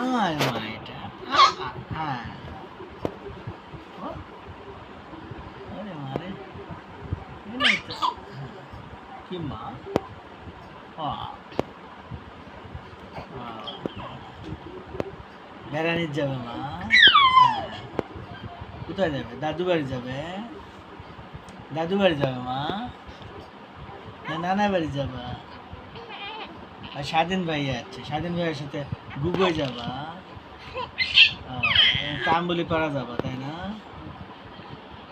আমার মা এটা ও, আরে মারে এই তো। হ্যাঁ। কি মা ও বেড়ানি যাবে মা। কোথায় যাবে? দাদু বাড়ি যাবে? দাদু বাড়ি যাবে মা? নানা বাড়ি যাবা? আর স্বাধীন ভাই আছে, স্বাধীন ভাইয়ের সাথে গুগোয় যাবা। তাম্বুলি পাড়া যাবা, তাই না?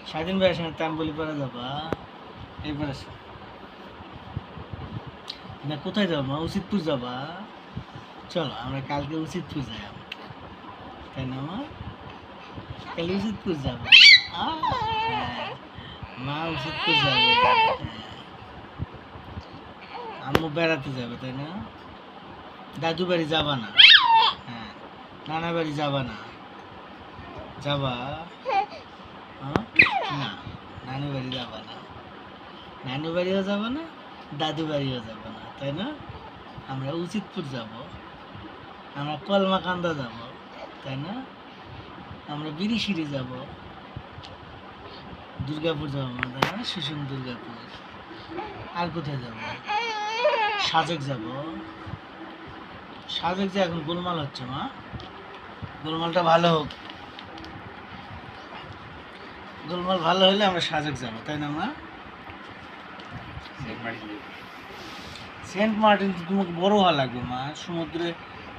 স্বাধীন ভাইয়ের সঙ্গে তাম্বুলি পাড়া যাবা। এরপরে না, কোথায় যাব, মা? উচিতপুর যাবা। চলো, আমরা কালকে উচিতপুর যাই। তাই না, মা? কালকে উচিতপুর যাব। হ্যাঁ। মা, উচিতপুর যাবে। আম্মু বেড়াতে যাবে, তাই না? দাদু বাড়ি যাবা না? হ্যাঁ নানা বাড়ি যাবা না? যাবা? না, নানু বাড়ি যাবা না। নানু বাড়িও যাবা না, দাদু বাড়িও যাবা না, তাই না? আমরা উচিতপুর যাব। আমরা কলমাকান্দা যাব, তাই না? আমরা বিরিশিরি যাব। দুর্গাপুর যাব আমরা, তাই না? শিশুন দুর্গাপুর। আর কোথায় যাব? সাজেক যাব। সাজেক যে এখন গোলমাল হচ্ছে মা। গোলমালটা ভালো হোক। গোলমাল ভালো হলে আমরা সাজেক যাব তাই না মা? সেন্ট মার্টিন তোমাকে বড় হওয়া লাগবে মা। সমুদ্রে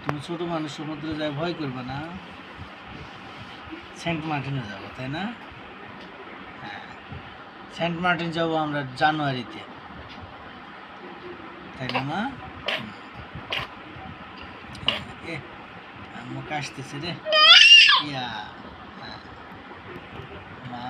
তুমি ছোট মানুষ সমুদ্রে যায় ভয় করবে না। সেন্ট মার্টিনে যাব তাই না? হ্যাঁ। সেন্ট মার্টিন যাব আমরা জানুয়ারিতে। তাই না মা? আম্মু কাশতেছে রে। ইয়া হ্যাঁ। মা?